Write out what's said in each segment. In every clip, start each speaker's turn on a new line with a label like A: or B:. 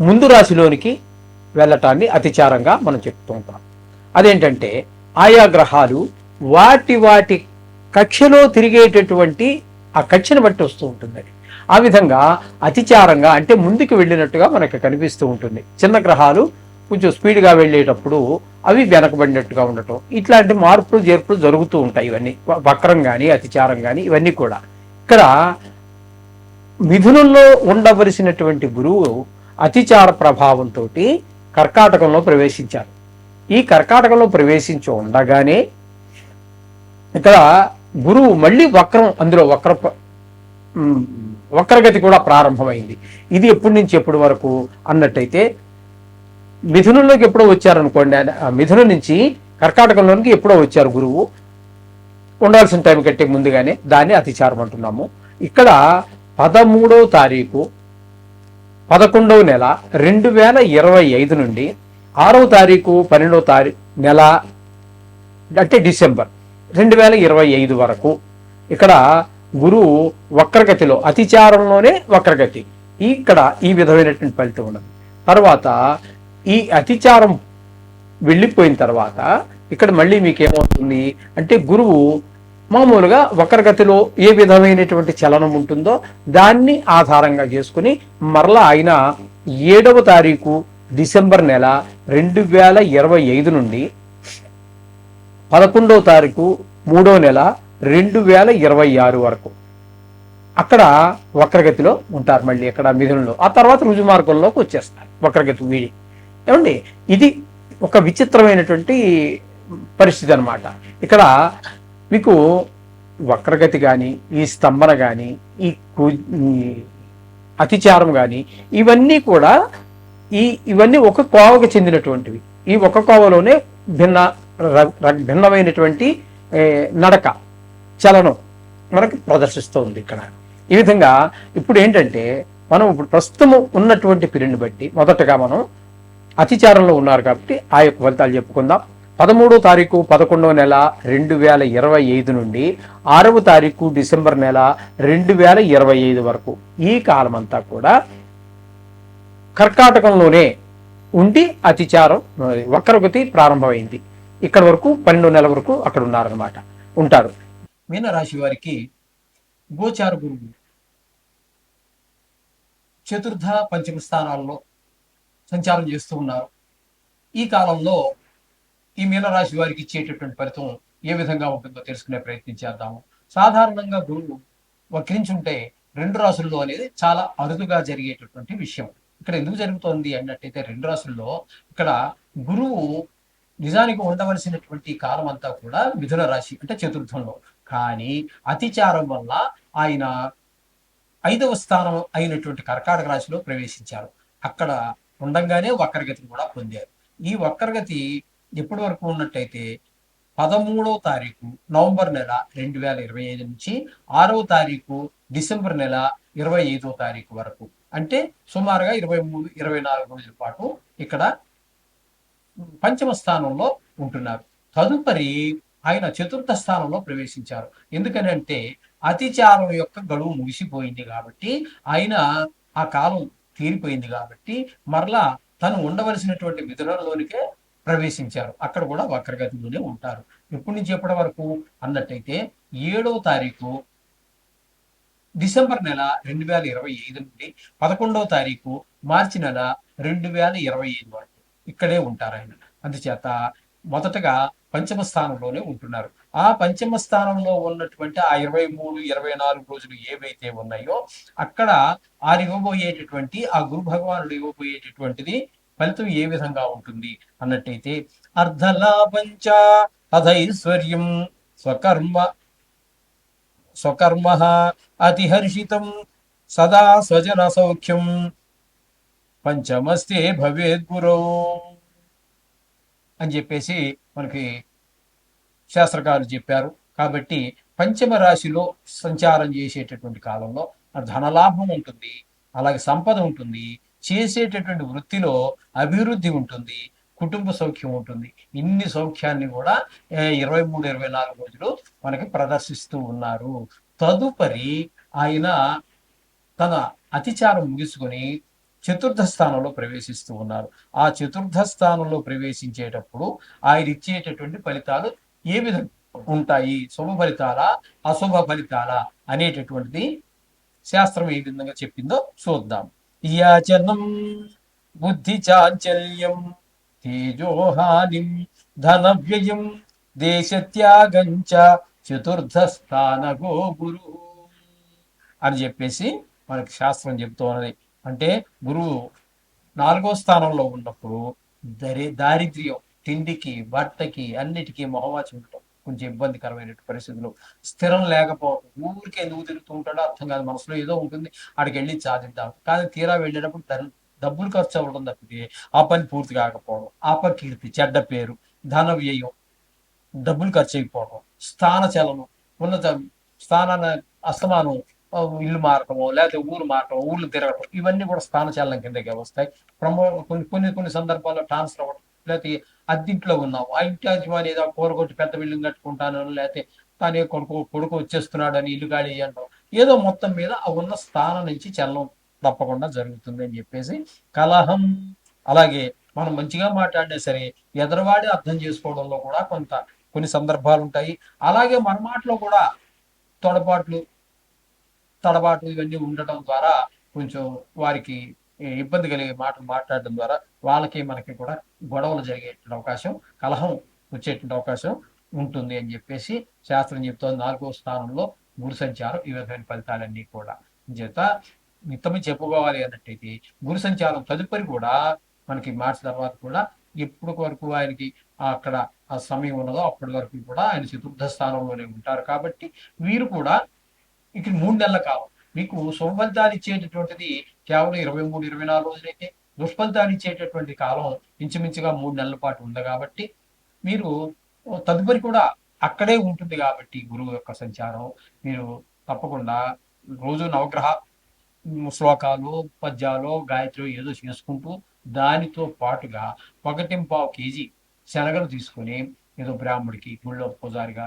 A: ముందు రాశిలోనికి వెళ్ళటాన్ని అతిచారంగా మనం చెప్తూ ఉంటాం. అదేంటంటే ఆయా గ్రహాలు వాటి వాటి కక్షలో తిరిగేటటువంటి ఆ కక్షను బట్టి వస్తూ ఉంటుంది. ఆ విధంగా అతిచారంగా అంటే ముందుకు వెళ్ళినట్టుగా మనకి కనిపిస్తూ ఉంటుంది. చిన్న గ్రహాలు కొంచెం స్పీడ్గా వెళ్ళేటప్పుడు అవి వెనకబడినట్టుగా ఉండటం. ఇట్లాంటి మార్పులు చేర్పులు జరుగుతూ ఉంటాయి ఇవన్నీ. వక్రం కానీ అతిచారం కానీ ఇవన్నీ కూడా. ఇక్కడ మిథునంలో ఉండవలసినటువంటి గురువు అతిచార ప్రభావంతో కర్కాటకంలో ప్రవేశించారు. ఈ కర్కాటకంలో ప్రవేశించి ఉండగానే ఇక్కడ గురువు మళ్ళీ వక్రం అందులో వక్ర వక్రగతి కూడా ప్రారంభమైంది. ఇది ఎప్పటి నుంచి ఎప్పటి వరకు అన్నట్టయితే మిథునంలోకి ఎప్పుడో వచ్చారనుకోండి మిథునం నుంచి కర్కాటకంలోనికి ఎప్పుడో వచ్చారు గురువు. ఉండాల్సిన టైం కంటే ముందుగానే దాన్ని అతిచారం అంటున్నాము ఇక్కడ పదమూడవ తారీఖు పదకొండవ నెల రెండు వేల ఇరవై ఐదు నుండి ఆరవ తారీఖు పన్నెండవ తారీఖు నెల అంటే డిసెంబర్ రెండు వేల ఇరవై ఐదు వరకు ఇక్కడ గురువు వక్రగతిలో అతిచారంలోనే వక్రగతి. ఇక్కడ ఈ విధమైనటువంటి ఫలితం ఉన్నది. తర్వాత ఈ అతిచారం వెళ్ళిపోయిన తర్వాత ఇక్కడ మళ్ళీ మీకు ఏమవుతుంది అంటే గురువు మామూలుగా వక్రగతిలో ఏ విధమైనటువంటి చలనం ఉంటుందో దాన్ని ఆధారంగా చేసుకుని మరలా ఆయన ఏడవ తారీఖు డిసెంబర్ నెల రెండు వేల ఇరవై ఐదు నుండి పదకొండవ తారీఖు మూడో నెల రెండు వేల ఇరవై ఆరు వరకు. అక్కడ వక్రగతిలో ఉంటారు మళ్ళీ అక్కడ మిథునంలో. ఆ తర్వాత రుజుమార్గంలోకి వచ్చేస్తారు వక్రగతి వీడి. ఏమండి? ఇది ఒక విచిత్రమైనటువంటి పరిస్థితి అనమాట ఇక్కడ మీకు వక్రగతి కానీ ఈ స్తంభన కానీ ఈ కూ అతిచారం కానీ ఇవన్నీ కూడా ఈ ఇవన్నీ ఒక కోవకు చెందినటువంటివి. ఈ ఒక కోవలోనే భిన్న ర- ర- భిన్నమైనటువంటి నడక చలనం మనకు ప్రదర్శిస్తుంది ఇక్కడ. ఈ విధంగా ఇప్పుడు ఏంటంటే మనం ఇప్పుడు ప్రస్తుతం ఉన్నటువంటి పీరియడ్ని బట్టి మొదటగా మనం అతిచారంలో ఉన్నారు కాబట్టి ఆ యొక్క ఫలితాలు చెప్పుకుందాం. పదమూడో తారీఖు పదకొండవ నెల రెండు వేల ఇరవై ఐదు నుండి ఆరవ తారీఖు డిసెంబర్ నెల రెండు వేల ఇరవై ఐదు వరకు. ఈ కాలమంతా కూడా కర్కాటకంలోనే ఉండి అతిచారం వక్రగతి ప్రారంభమైంది. ఇక్కడ వరకు పన్నెండు నెలల వరకు అక్కడ ఉన్నారనమాట ఉంటారు. మీనరాశి వారికి గోచార గురువు చతుర్థ పంచమ స్థానాల్లో సంచారం చేస్తూ ఉన్నారు. ఈ కాలంలో ఈ మీనరాశి వారికి ఇచ్చేటటువంటి ఫలితం ఏ విధంగా ఉంటుందో తెలుసుకునే ప్రయత్నం చేద్దాము. సాధారణంగా గురువు వక్రించుంటే రెండు రాసుల్లో అనేది చాలా అరుదుగా జరిగేటటువంటి విషయం. ఇక్కడ ఎందుకు జరుగుతోంది అన్నట్టయితే రెండు రాసుల్లో ఇక్కడ గురువు నిజానికి ఉండవలసినటువంటి కాలం అంతా కూడా మిథున రాశి అంటే చతుర్థంలో. కానీ అతిచారం వల్ల ఆయన ఐదవ స్థానం అయినటువంటి కర్కాటక రాశిలో ప్రవేశించారు. అక్కడ ఉండంగానే వక్రగతిని కూడా పొందారు. ఈ వక్రగతి ఇప్పటి వరకు ఉన్నట్టయితే పదమూడవ తారీఖు నవంబర్ నెల రెండు వేల ఇరవై ఐదు నుంచి ఆరవ తారీఖు డిసెంబర్ నెల ఇరవై ఐదో తారీఖు వరకు. అంటే సుమారుగా ఇరవై మూడు ఇరవై నాలుగు రోజుల పాటు ఇక్కడ పంచమ స్థానంలో ఉంటున్నారు. తదుపరి ఆయన చతుర్థ స్థానంలో ప్రవేశించారు. ఎందుకని అంటే అతిచారం యొక్క గడువు ముగిసిపోయింది కాబట్టి ఆయన ఆ కాలం తీరిపోయింది కాబట్టి మరలా తను ఉండవలసినటువంటి మిథునంలోనికే ప్రవేశించారు. అక్కడ కూడా వక్రగతిలోనే ఉంటారు. ఎప్పటి నుంచి ఎప్పటి వరకు? అన్నట్టయితే ఏడవ తారీఖు డిసెంబర్ నెల రెండు వేల ఇరవై ఐదు నుండి పదకొండవ తారీఖు మార్చి నెల రెండు వేల ఇరవై ఐదు వరకు ఇక్కడే ఉంటారు ఆయన. అందుచేత మొదటగా పంచమ స్థానంలోనే ఉంటున్నారు. ఆ పంచమ స్థానంలో ఉన్నటువంటి ఆ ఇరవై మూడు ఇరవై నాలుగు రోజులు ఏవైతే ఉన్నాయో అక్కడ ఆరు ఇవ్వబోయేటటువంటి ఆ గురు భగవానుడు ఇవ్వబోయేటటువంటిది ఫలితం ఏ విధంగా ఉంటుంది అన్నట్టయితే అర్ధలాభంచ అధైశ్వర్యం స్వకర్మ స్వకర్మ అతిహర్షితం సదా స్వజన సౌఖ్యం. పంచమస్తే భవేద్ గురో అని చెప్పేసి మనకి శాస్త్రకారులు చెప్పారు. కాబట్టి పంచమ రాశిలో సంచారం చేసేటటువంటి కాలంలో ధనలాభం ఉంటుంది అలాగే సంపద ఉంటుంది చేసేటటువంటి వృత్తిలో అభివృద్ధి ఉంటుంది కుటుంబ సౌఖ్యం ఉంటుంది. ఇన్ని సౌఖ్యాన్ని కూడా ఇరవై మూడు ఇరవై నాలుగు రోజులు మనకి ప్రదర్శిస్తూ ఉన్నారు. తదుపరి ఆయన తన అతిచారం ముగించుకొని చతుర్థ స్థానంలో ప్రవేశిస్తూ ఉన్నారు. ఆ చతుర్థ స్థానంలో ప్రవేశించేటప్పుడు ఆయన ఇచ్చేటటువంటి ఫలితాలు ఏ విధంగా ఉంటాయి? శుభ ఫలితాలా? అశుభ ఫలితాలా? అనేటటువంటిది శాస్త్రం ఏ విధంగా చెప్పిందో చూద్దాం. యాచనం బుద్ధి చాంచల్యం తేజోహానిం ధన వ్యయం దేశత్యాగంచ చతుర్థ స్థానగో గురు అని చెప్పేసి మనకి శాస్త్రం చెప్తూ ఉన్నది. అంటే గురువు నాలుగో స్థానంలో ఉన్నప్పుడు దరి దారిద్ర్యం తిండికి బట్టకి అన్నిటికీ మొహవాచి ఉంటాం కొంచెం ఇబ్బందికరమైన పరిస్థితులు. స్థిరం లేకపోవడం ఊరికి ఎందుకు తిరుగుతూ ఉంటాడో అర్థం కాదు. మనసులో ఏదో ఉంటుంది. ఆడికి వెళ్ళి సాధిద్దాం కానీ తీరా వెళ్ళేటప్పుడు డబ్బులు ఖర్చు అవ్వడం తప్పితే ఆ పని పూర్తి కాకపోవడం అపకీర్తి చెడ్డ పేరు ధన వ్యయం డబ్బులు ఖర్చు అయిపోవడం స్థాన చలనం ఉన్నత స్థానాన్ని అస్తమానం ఇల్లు మారటము లేకపోతే ఊరు మారటం ఊళ్ళు తిరగటం ఇవన్నీ కూడా స్థాన చలనం కిందకి వస్తాయి. ప్రమో కొన్ని కొన్ని కొన్ని సందర్భాల్లో ట్రాన్స్ఫర్ అవ్వడం లేకపోతే అద్దీంట్లో ఉన్నావు. ఆ ఇంటి యజమాని ఏదో కూరగొట్టి పెద్ద బిల్డింగ్ కట్టుకుంటాను లేకపోతే తనే కొడుకు కొడుకు వచ్చేస్తున్నాడు అని ఇల్లు గాడి అంటాం ఏదో మొత్తం మీద ఆ ఉన్న స్థానం నుంచి చల్లం తప్పకుండా జరుగుతుంది అని చెప్పేసి కలహం. అలాగే మనం మంచిగా మాట్లాడినా సరే ఎదరవాడి అర్థం చేసుకోవడంలో కూడా కొంత కొన్ని సందర్భాలు ఉంటాయి. అలాగే మన మాటలో కూడా తొడపాట్లు తడబాట్లు ఇవన్నీ ఉండటం ద్వారా కొంచెం వారికి ఇబ్బంది కలిగే మాటలు మాట్లాడడం ద్వారా వాళ్ళకి మనకి కూడా గొడవలు జరిగేటువంటి అవకాశం కలహం వచ్చేటువంటి అవకాశం ఉంటుంది అని చెప్పేసి శాస్త్రం చెప్తోంది. నాలుగో స్థానంలో గురు సంచారం ఈ విధమైన ఫలితాలన్నీ కూడా. చేత మిత్తమే చెప్పుకోవాలి అన్నట్టయితే గురు సంచారం తదుపరి కూడా మనకి మార్చి తర్వాత కూడా ఎప్పటి వరకు ఆయనకి అక్కడ ఆ సమయం ఉన్నదో అప్పటి వరకు కూడా ఆయన చతుర్థ స్థానంలోనే ఉంటారు. కాబట్టి వీరు కూడా ఇక్కడ మూడు నెలల కాలం మీకు శుభఫలితాలు ఇచ్చేటటువంటిది కేవలం ఇరవై మూడు ఇరవై నాలుగు రోజులైతే. దుష్ఫలితాలు ఇచ్చేటటువంటి కాలం ఇంచుమించుగా మూడు నెలల పాటు ఉంది కాబట్టి మీరు తదుపరి కూడా అక్కడే ఉంటుంది కాబట్టి గురువు యొక్క సంచారం. మీరు తప్పకుండా రోజు నవగ్రహ శ్లోకాలు పద్యాలు గాయత్రి ఏదో చేసుకుంటూ దానితో పాటుగా ఒకటింపావు కేజీ శనగలు తీసుకొని ఏదో బ్రాహ్మడికి గుళ్ళో పూజారిగా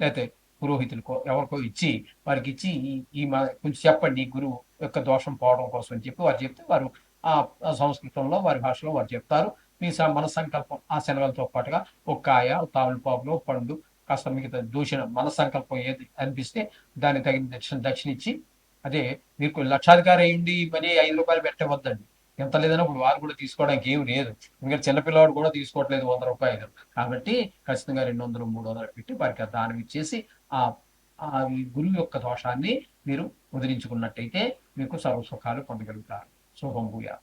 A: లేకపోతే పురోహితులకో ఎవరికో ఇచ్చి వారికి ఇచ్చి ఈ కొంచెం చెప్పండి గురువు యొక్క దోషం పోవడం కోసం అని చెప్పి వారు చెప్తే వారు ఆ సంస్కృతంలో వారి భాషలో వారు చెప్తారు. మీ మన సంకల్పం ఆ శనగలతో పాటుగా ఒక కాయ తామిళపాపులో పండు కాస్త మిగతా దూషణ మన సంకల్పం ఏది అనిపిస్తే దానికి తగిన దక్షిణ దక్షిణ ఇచ్చి అదే మీకు లక్షాధికారి అయ్యింది మరి ఐదు రూపాయలు పెట్టవద్దండి. ఎంత లేదని ఇప్పుడు వారు కూడా తీసుకోవడానికి ఏమి లేదు. ఇంకా చిన్నపిల్లవాడు కూడా తీసుకోవట్లేదు వంద రూపాయలు. కాబట్టి ఖచ్చితంగా రెండు వందలు మూడు వందలు పెట్టి వారికి దానం ఇచ్చేసి ఆ గురువు యొక్క దోషాన్ని మీరు వదిలించుకున్నట్టయితే మీకు సర్వసుఖాలు పొందగలుగుతారు. శుభం భూయా